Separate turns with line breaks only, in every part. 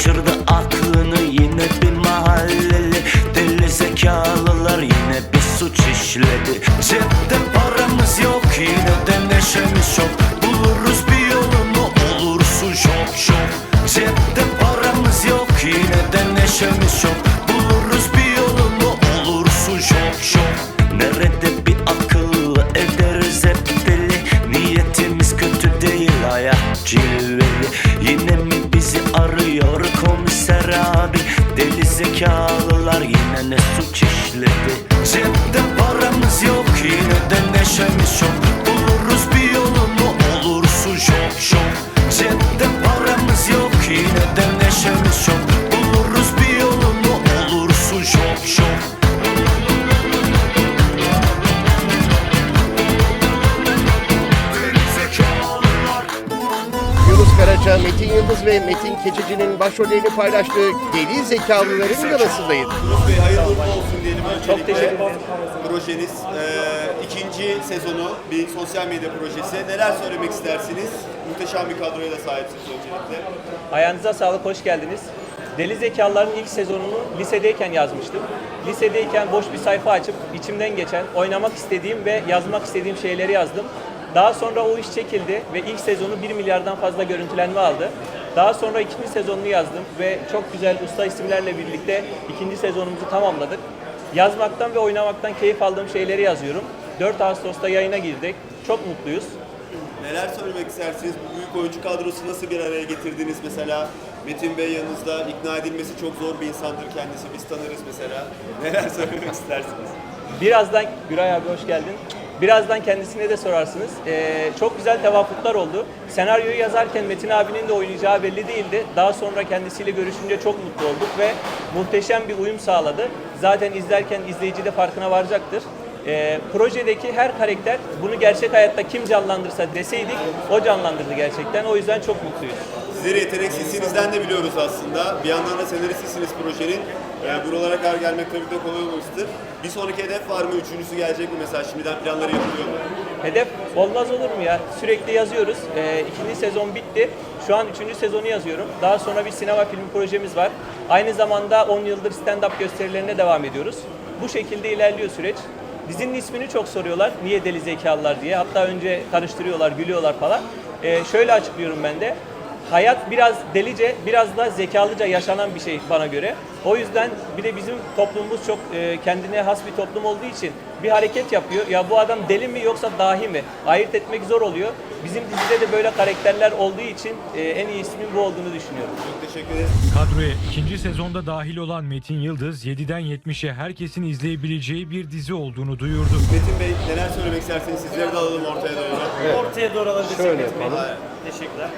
Kaçırdı aklını yine bir mahalleli. Deli zekalılar yine bir suç işledi. Cepte paramız yok yine de neşemiz çok Buluruz bir yolunu olursun şok şok Cepte paramız yok yine de neşemiz çok Buluruz bir yolunu olursun şok şok Nerede yine ne suç işledi Cepte paramız yok yine de neşemiz çok
Karaca, Metin Yıldız ve Metin Keçici'nin başrollerini paylaştığı Deli Zekalıların galasındayız.
Yunus Bey hayırlı uğurlu olsun diyelim öncelikle.
Çok teşekkür ederim.
Projeniz e, ikinci sezonu bir sosyal medya projesi. Neler söylemek istersiniz? Muhteşem bir kadroya da sahipsiniz öncelikle.
Ayağınıza sağlık, hoş geldiniz. Deli Zekalıların ilk sezonunu lisedeyken yazmıştım. Lisedeyken boş bir sayfa açıp içimden geçen, oynamak istediğim ve yazmak istediğim şeyleri yazdım. Daha sonra o iş çekildi ve ilk sezonu 1 milyardan fazla görüntülenme aldı. Daha sonra ikinci sezonunu yazdım ve çok güzel usta isimlerle birlikte ikinci sezonumuzu tamamladık. Yazmaktan ve oynamaktan keyif aldığım şeyleri yazıyorum. 4 Ağustos'ta yayına girdik. Çok mutluyuz.
Neler söylemek istersiniz? Bu büyük oyuncu kadrosu nasıl bir araya getirdiniz mesela? Metin Bey yanınızda ikna edilmesi çok zor bir insandır kendisi. Biz tanırız mesela. Neler söylemek istersiniz?
Birazdan Güray abi hoş geldin. Birazdan kendisine de sorarsınız. Ee, çok güzel tevafuklar oldu. Senaryoyu yazarken Metin abinin de oynayacağı belli değildi. Daha sonra kendisiyle görüşünce çok mutlu olduk ve muhteşem bir uyum sağladı. Zaten izlerken izleyici de farkına varacaktır. Ee, projedeki her karakter bunu gerçek hayatta kim canlandırsa deseydik o canlandırdı gerçekten. O yüzden çok mutluyuz.
Sizleri yeteneksizliğinizden de biliyoruz aslında. Bir yandan da senaristisiniz projenin. Ee, buralara kadar gelmek tabii de kolay olmamıştır. Bir sonraki hedef var mı? Üçüncüsü gelecek mi mesela? Şimdiden planları yapılıyor mu?
Hedef olmaz olur mu ya? Sürekli yazıyoruz. Ee, ikinci sezon bitti. Şu an üçüncü sezonu yazıyorum. Daha sonra bir sinema filmi projemiz var. Aynı zamanda 10 yıldır stand-up gösterilerine devam ediyoruz. Bu şekilde ilerliyor süreç. Dizinin ismini çok soruyorlar. Niye deli zekalılar diye. Hatta önce karıştırıyorlar, gülüyorlar falan. Ee, şöyle açıklıyorum ben de. Hayat biraz delice, biraz da zekalıca yaşanan bir şey bana göre. O yüzden bir de bizim toplumumuz çok e, kendine has bir toplum olduğu için bir hareket yapıyor. Ya bu adam deli mi yoksa dahi mi? Ayırt etmek zor oluyor. Bizim dizide de böyle karakterler olduğu için e, en iyi ismin bu olduğunu düşünüyorum.
Çok teşekkür ederiz.
Kadroya ikinci sezonda dahil olan Metin Yıldız 7'den 70'e herkesin izleyebileceği bir dizi olduğunu duyurdu.
Metin Bey neler söylemek isterseniz sizleri de alalım ortaya doğru.
Ortaya doğru alabilirsek
Şöyle
Metin Bey.
yapalım.
Teşekkürler.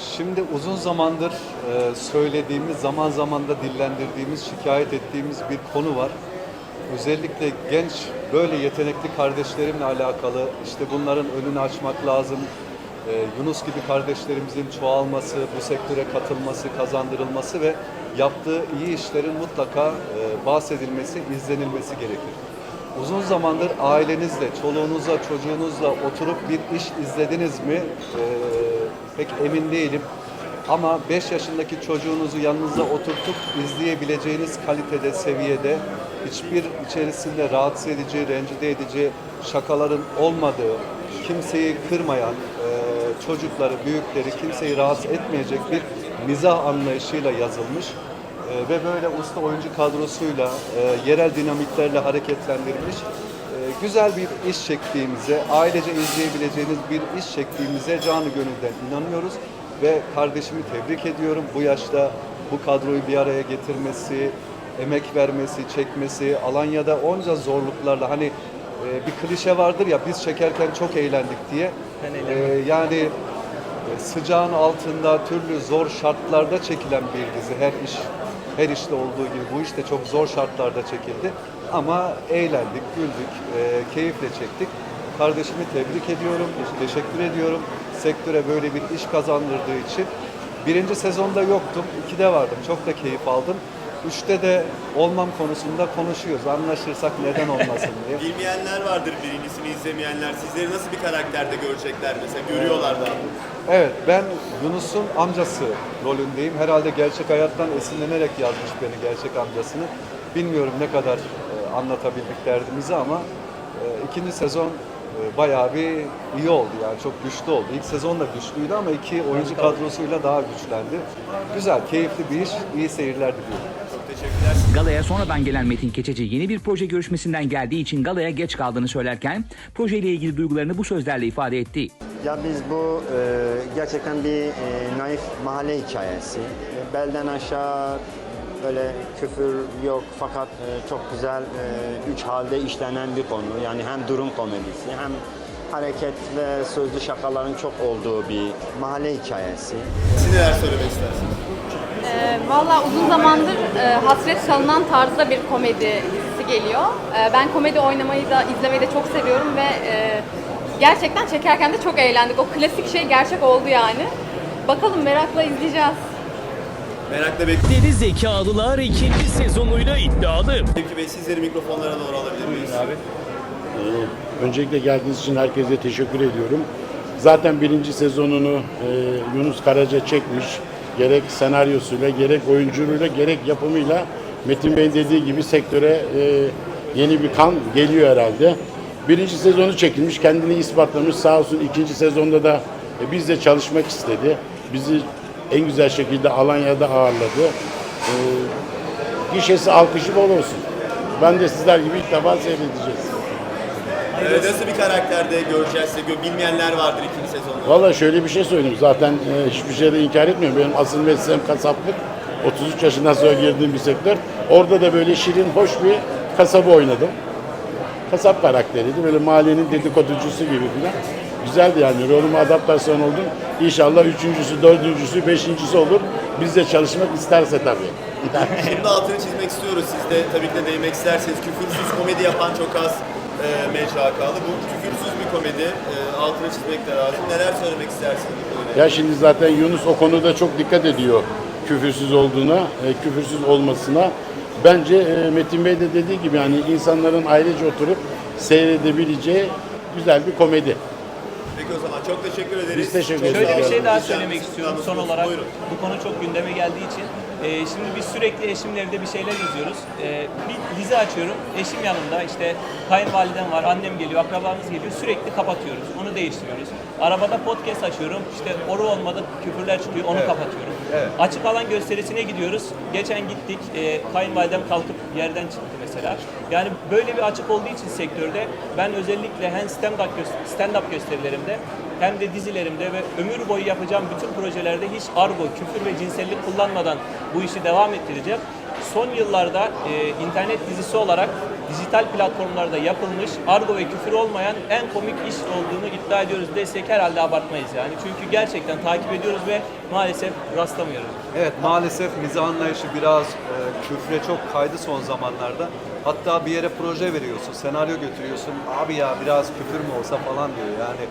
Şimdi uzun zamandır e, söylediğimiz, zaman zaman da dillendirdiğimiz, şikayet ettiğimiz bir konu var. Özellikle genç böyle yetenekli kardeşlerimle alakalı işte bunların önünü açmak lazım. E, Yunus gibi kardeşlerimizin çoğalması, bu sektöre katılması, kazandırılması ve yaptığı iyi işlerin mutlaka e, bahsedilmesi, izlenilmesi gerekir. Uzun zamandır ailenizle, çoluğunuzla, çocuğunuzla oturup bir iş izlediniz mi? Pek emin değilim. Ama 5 yaşındaki çocuğunuzu yanınıza oturtup izleyebileceğiniz kalitede, seviyede, hiçbir içerisinde rahatsız edici, rencide edici şakaların olmadığı, kimseyi kırmayan, e, çocukları, büyükleri, kimseyi rahatsız etmeyecek bir mizah anlayışıyla yazılmış e, ve böyle usta oyuncu kadrosuyla, e, yerel dinamiklerle hareketlendirilmiş güzel bir iş çektiğimize, ailece izleyebileceğiniz bir iş çektiğimize canı gönülden inanıyoruz ve kardeşimi tebrik ediyorum. Bu yaşta bu kadroyu bir araya getirmesi, emek vermesi, çekmesi, Alanya'da onca zorluklarla hani e, bir klişe vardır ya biz çekerken çok eğlendik diye. E, yani e, sıcağın altında türlü zor şartlarda çekilen bir dizi. Her iş her işte olduğu gibi bu iş de çok zor şartlarda çekildi. Ama eğlendik, güldük, e, keyifle çektik. Kardeşimi tebrik ediyorum, teşekkür ediyorum. Sektöre böyle bir iş kazandırdığı için. Birinci sezonda yoktum, ikide vardım. Çok da keyif aldım. Üçte de olmam konusunda konuşuyoruz. Anlaşırsak neden olmasın diye.
Bilmeyenler vardır birincisini izlemeyenler. Sizleri nasıl bir karakterde görecekler mesela? Görüyorlar da.
Evet, ben Yunus'un amcası rolündeyim. Herhalde gerçek hayattan esinlenerek yazmış beni gerçek amcasını. Bilmiyorum ne kadar e, anlatabildik derdimizi ama e, ikinci sezon e, bayağı bir iyi oldu yani çok güçlü oldu. İlk sezon da güçlüydü ama iki oyuncu kadrosuyla daha güçlendi. Güzel, keyifli bir iş, iyi seyirler diliyorum.
Galaya sonradan gelen Metin Keçeci yeni bir proje görüşmesinden geldiği için galaya geç kaldığını söylerken projeyle ilgili duygularını bu sözlerle ifade etti.
Ya biz bu e, gerçekten bir e, naif mahalle hikayesi. E, belden aşağı böyle küfür yok fakat e, çok güzel e, üç halde işlenen bir konu. Yani hem durum komedisi hem hareket ve sözlü şakaların çok olduğu bir mahalle hikayesi.
Siz neler söylemek istersiniz?
Ee, Valla uzun zamandır e, hasret kalınan tarzda bir komedi dizisi geliyor. E, ben komedi oynamayı da izlemeyi de çok seviyorum ve e, gerçekten çekerken de çok eğlendik. O klasik şey gerçek oldu yani. Bakalım merakla izleyeceğiz.
Merakla bekliyorum.
Deli Zekalılar ikinci sezonuyla iddialı.
Tevki Bey sizleri mikrofonlara doğru alabilir miyiz? Abi.
Öncelikle geldiğiniz için herkese teşekkür ediyorum. Zaten birinci sezonunu e, Yunus Karaca çekmiş. Gerek senaryosuyla, gerek oyunculuğuyla, gerek yapımıyla Metin Bey'in dediği gibi sektöre e, yeni bir kan geliyor herhalde. Birinci sezonu çekilmiş, kendini ispatlamış. Sağ olsun ikinci sezonda da e, bizle çalışmak istedi. Bizi en güzel şekilde Alanya'da ağırladı. E, gişesi alkışı bol olsun. Ben de sizler gibi ilk defa seyredeceğiz.
Ee, nasıl bir karakterde göreceğiz size? Bilmeyenler vardır ikinci sezonda.
Valla şöyle bir şey söyleyeyim. Zaten e, hiçbir şeyde inkar etmiyorum. Benim asıl mesleğim kasaplık. 33 yaşından sonra girdiğim bir sektör. Orada da böyle şirin, hoş bir kasabı oynadım. Kasap karakteriydi. Böyle mahallenin dedikoducusu gibi falan. Güzeldi yani. Rolüme adaptasyon oldum. İnşallah üçüncüsü, dördüncüsü, beşincisi olur. Bizle çalışmak isterse tabii.
Şimdi altını çizmek istiyoruz. Siz de tabii ki de değinmek isterseniz küfürsüz komedi yapan çok az e, mecra kaldı. Bu küfürsüz bir komedi. E, altını çizmek de lazım. Neler söylemek istersiniz bu konuda?
Ya şimdi zaten Yunus o konuda çok dikkat ediyor küfürsüz olduğuna, e, küfürsüz olmasına. Bence e, Metin Bey de dediği gibi yani insanların ailece oturup seyredebileceği güzel bir komedi.
Peki o zaman çok teşekkür ederiz.
Biz teşekkür ederiz.
Şöyle bir şey daha söylemek istiyorum son olarak.
Buyurun.
Bu konu çok gündeme geldiği için. E, şimdi biz sürekli eşimle evde bir şeyler izliyoruz. E, bir dizi açıyorum. Eşim yanımda işte kayınvalidem var, annem geliyor, akrabamız geliyor. Sürekli kapatıyoruz. Onu değiştiriyoruz. Arabada podcast açıyorum. İşte oru olmadı küfürler çıkıyor. Onu kapatıyorum. Açık alan gösterisine gidiyoruz. Geçen gittik. E, kayınvalidem kalkıp yerden çıktı mesela. Yani böyle bir açık olduğu için sektörde ben özellikle hem stand-up gö- stand-up gösterilerimde hem de dizilerimde ve ömür boyu yapacağım bütün projelerde hiç argo, küfür ve cinsellik kullanmadan bu işi devam ettireceğim. Son yıllarda e, internet dizisi olarak dijital platformlarda yapılmış argo ve küfür olmayan en komik iş olduğunu iddia ediyoruz desek herhalde abartmayız yani. Çünkü gerçekten takip ediyoruz ve maalesef rastlamıyoruz.
Evet maalesef mizah anlayışı biraz e, küfre çok kaydı son zamanlarda. Hatta bir yere proje veriyorsun, senaryo götürüyorsun. Abi ya biraz küfür mü olsa falan diyor. Yani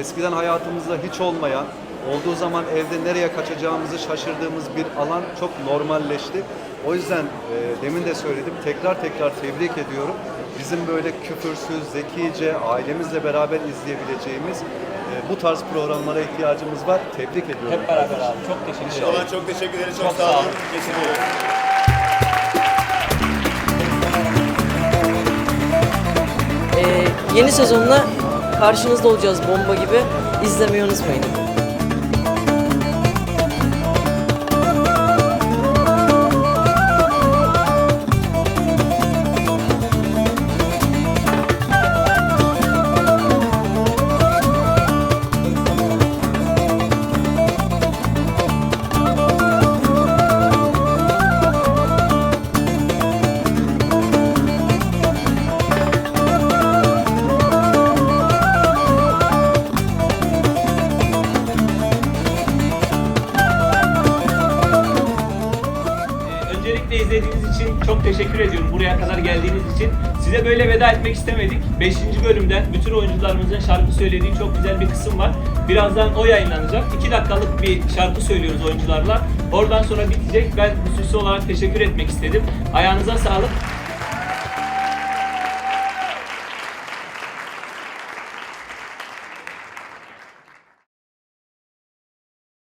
eskiden hayatımızda hiç olmayan, olduğu zaman evde nereye kaçacağımızı şaşırdığımız bir alan çok normalleşti. O yüzden e, demin de söyledim, tekrar tekrar tebrik ediyorum. Bizim böyle küfürsüz, zekice, ailemizle beraber izleyebileceğimiz e, bu tarz programlara ihtiyacımız var. Tebrik ediyorum.
Hep beraber abi. Çok teşekkür ederim.
çok teşekkür ederiz. Çok,
Çok
sağ
sağ
olun.
olun.
Yeni sezonla karşınızda olacağız bomba gibi. İzlemeyi unutmayın.
Teşekkür ediyorum. Buraya kadar geldiğiniz için. Size böyle veda etmek istemedik. 5. bölümden bütün oyuncularımızın şarkı söylediği çok güzel bir kısım var. Birazdan o yayınlanacak. 2 dakikalık bir şarkı söylüyoruz oyuncularla. Oradan sonra bitecek. Ben hususi olarak teşekkür etmek istedim. Ayağınıza sağlık.